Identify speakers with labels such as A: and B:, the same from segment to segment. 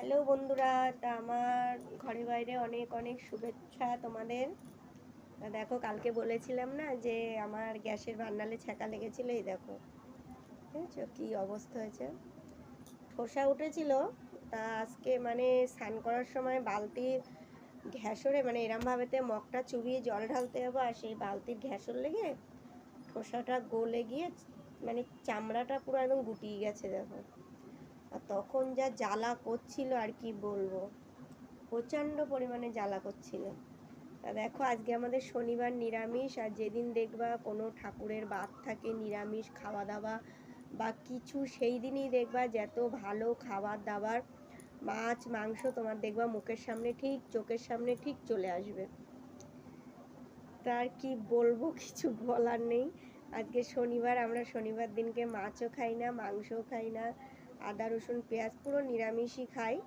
A: Hello বন্ধুরা, তা আমার ঘরে বাইরে অনেক অনেক শুভেচ্ছা তোমাদের। দেখো, কালকে বলেছিলাম না যে আমার গ্যাসের বান্নালে ছ্যাঁকা লেগেছিল, এই দেখো। বুঝেছ কী অবস্থা হয়েছে? ঠোসা উঠেছিল, তা আজকে মানে স্নান করার সময় বালতির ঘ্যাসরে মানে এরমভাবেতে মগটা চুবিয়ে জল ঢালতে যাব আর সেই বালতির ঘ্যাসর লেগে ঠোসাটা গলে গিয়ে মানে চামড়াটা পুরো একদম গুটিয়ে গেছে, দেখো। আর তখন যা জ্বালা করছিল আর কি বলব? প্রচণ্ড পরিমাণে জ্বালা করছিল। তা দেখো, আজকে আমাদের শনিবার নিরামিষ আর যেদিন দেখবা কোনো ঠাকুরের বাদ থাকে, নিরামিষ খাওয়া দাওয়া বা কিছু, সেই দিনই দেখবা যত ভালো খাবার দাবার মাছ, মাংস তোমার দেখবা মুখের সামনে ঠিক, চোখের সামনে ঠিক চলে আসবে। তার কি বলব, কিছু বলার নেই। আজকে শনিবার, আমরা শনিবার দিনকে মাছও খাই না, মাংসও খাই না। আদা, রসুন, পেঁয়াজ পুরো নিরামিষই খাই।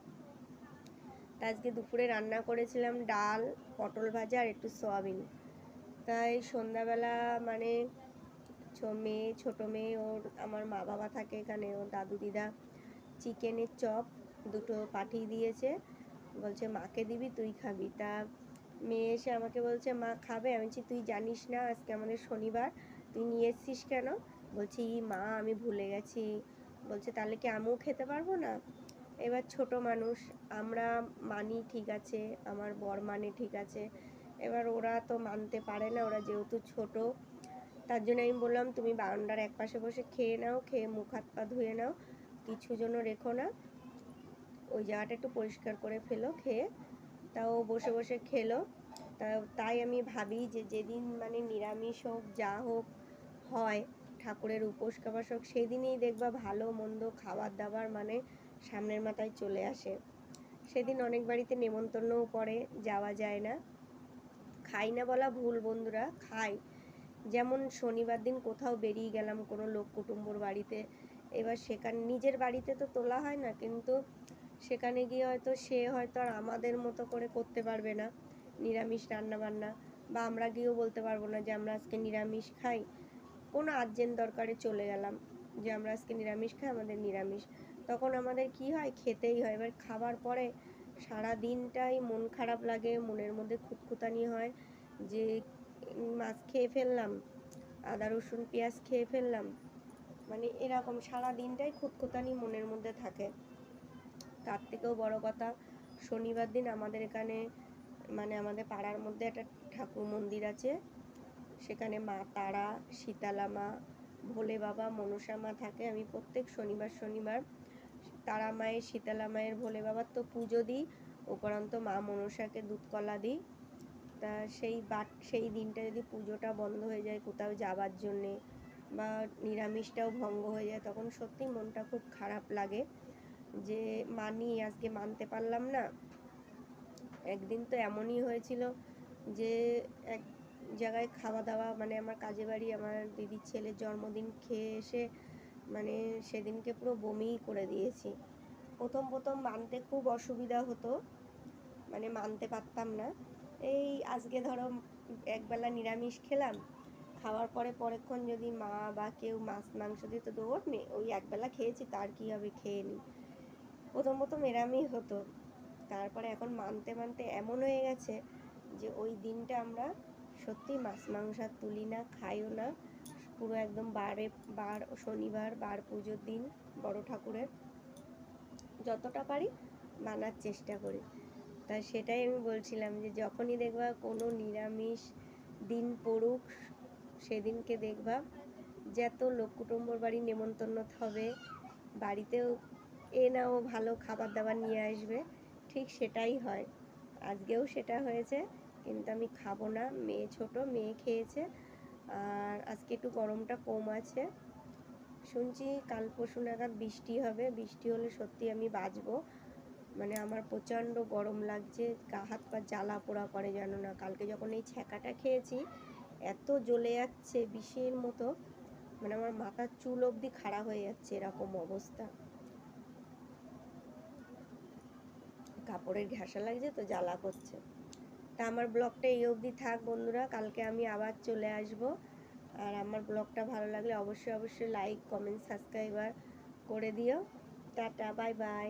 A: তা আজকে দুপুরে রান্না করেছিলাম ডাল, পটল ভাজা আর একটু সয়াবিন। তাই সন্ধ্যাবেলা মানে মেয়ে, ছোটো মেয়ে, ওর, আমার মা বাবা থাকে এখানে, ওর দাদু, দিদা, চিকেনের চপ দুটো পাঠিয়ে দিয়েছে। বলছে, মাকে দিবি, তুই খাবি। তা মেয়ে এসে আমাকে বলছে, মা খাবে। আমি বলছি, তুই জানিস না, আজকে আমাদের শনিবার, তুই নিয়ে এসছিস কেন? বলছি, "ই মা, আমি ভুলে গেছি। বলছে, তাহলে কি আমিও খেতে পারব না? এবার ছোট মানুষ, আমরা মানি ঠিক আছে, আমার বর মানে ঠিক আছে। এবার ওরা তো মানতে পারে না, ওরা যেহেতু ছোট। তার জন্য আমি বললাম, তুমি বারান্দার এক পাশে বসে খেয়ে নাও, খেয়ে মুখ, হাত, পা ধুয়ে নাও, কিছু জন্য রেখো না। ওই জায়গাটা একটু পরিষ্কার করে ফেলো, খেয়ে তাও বসে বসে খেলো। তাই আমি ভাবি যে যেদিন মানে নিরামিষ হোক, যা হোক হয় ঠাকুরের উপোস কাবাস হোক সেই দিনই দেখবা ভালো মন্দ খাবার দাবার মানে সামনের মাথায় চলে আসে। সেদিন অনেক বাড়িতে নেমন্তন্নও পড়ে যাওয়া যায় না। খাই না বলা ভুল বন্ধুরা, খাই। যেমন শনিবার দিন কোথাও বেরিয়ে গেলাম কোনো লোক কুটুম্বর বাড়িতে, এবার সেখানে, নিজের বাড়িতে তো তোলা হয় না, কিন্তু সেখানে গিয়ে হয়তো সে হয়তো আর আমাদের মতো করে করতে পারবে না। নিরামিষ রান্না বান্না বা আমরা গিয়েও বলতে পারব না যে আমরা আজকে নিরামিষ খাই। কোনো আর্জেন্ট দরকারে চলে গেলাম যে আমরা আজকে নিরামিষ খাই, আমাদের নিরামিষ। তখন আমাদের কি হয়? খেতেই হয়। এবার খাবার পরে সারা দিনটাই মন খারাপ লাগে, মনের মধ্যে খুঁতখুতানি হয় যে মাছ খেয়ে ফেললাম, আদা, রসুন, পেঁয়াজ খেয়ে ফেললাম। মানে এরকম সারা দিনটাই খুঁতখুতানি মনের মধ্যে থাকে। তার থেকেও বড় কথা, শনিবার দিন আমাদের এখানে মানে আমাদের পাড়ার মধ্যে একটা ঠাকুর মন্দির আছে। সেখানে মা তারা শীতালা মা, ভোলে বাবা, মনসা মা থাকে। আমি প্রত্যেক শনিবার শনিবার তারা মায়ের শীতলা মায়ের, ভোলে বাবার তো পুজো দিই। উপরন্ত মা মনসাকে দুধ কলা দিই। তা সেই বাট সেই দিনটা যদি পুজোটা বন্ধ হয়ে যায় কোথাও যাবার জন্যে বা নিরামিষটাও ভঙ্গ হয়ে যায়, তখন সত্যি মনটা খুব খারাপ লাগে যে মানি আজকে মানতে পারলাম না। একদিন তো এমনই হয়েছিল যে, এক জায়গায় খাওয়া দাওয়া মানে আমার কাজে বাড়ি, আমার দিদির ছেলের জন্মদিন খেয়ে এসে মানে সেদিনকে পুরো বমিই করে দিয়েছি। প্রথম প্রথম মানতে খুব অসুবিধা হতো মানে মানতে পারতাম না। এই আজকে ধরো একবেলা নিরামিষ খেলাম, খাওয়ার পরে পরেক্ষণ যদি মা বা কেউ মাছ, মাংস দিত দৌড় নে, ওই একবেলা খেয়েছি, তার কি হবে, খেয়ে নি। প্রথম প্রথম এরামই হতো। তারপরে এখন মানতে মানতে এমন হয়ে গেছে যে ওই দিনটা আমরা সত্যি মাছ মাংস আর তুলি না, খাইও না। পুরো একদম বারে, বার, শনিবার, বার পুজোর দিন বড় ঠাকুরের। যতটা পারি মানার চেষ্টা করি। তা সেটাই আমি বলছিলাম যে, যখনই দেখবা কোনো নিরামিষ দিন পড়ুক, সেদিনকে দেখবা যত লোক কুটুম্বর বাড়ি নেমন্তন্ন হবে। বাড়িতেও এ না ও ভালো খাবার দাবার নিয়ে আসবে। ঠিক সেটাই হয়। আজকেও সেটা হয়েছে। কিন্তু আমি খাব না। মেয়ে ছোট, মেয়ে খেয়েছে। আর আজকে একটু গরমটা কম আছে। শুনছি কাল পরশু নাগাদ বৃষ্টি হবে। বৃষ্টি হলে সত্যি আমি বাঁচবো। মানে আমার প্রচণ্ড গরম লাগছে। গা হাত পা জ্বালা পোড়া করে জানো না। কালকে যখন এই ছ্যাঁকাটা খেয়েছি, এত জ্বলে যাচ্ছে বিষের মতো। মানে আমার মাথার চুল অবধি খাড়া হয়ে যাচ্ছে এরকম অবস্থা। কাপড়ের ঘেঁষা লাগছে তো জ্বালা করছে। তা আমার ব্লগটা এই অবধি থাক বন্ধুরা, কালকে আমি আবার চলে আসব। আর আমার ব্লগটা ভালো লাগলে অবশ্যই অবশ্যই লাইক কমেন্ট সাবস্ক্রাইবার করে দিও। Tata bye bye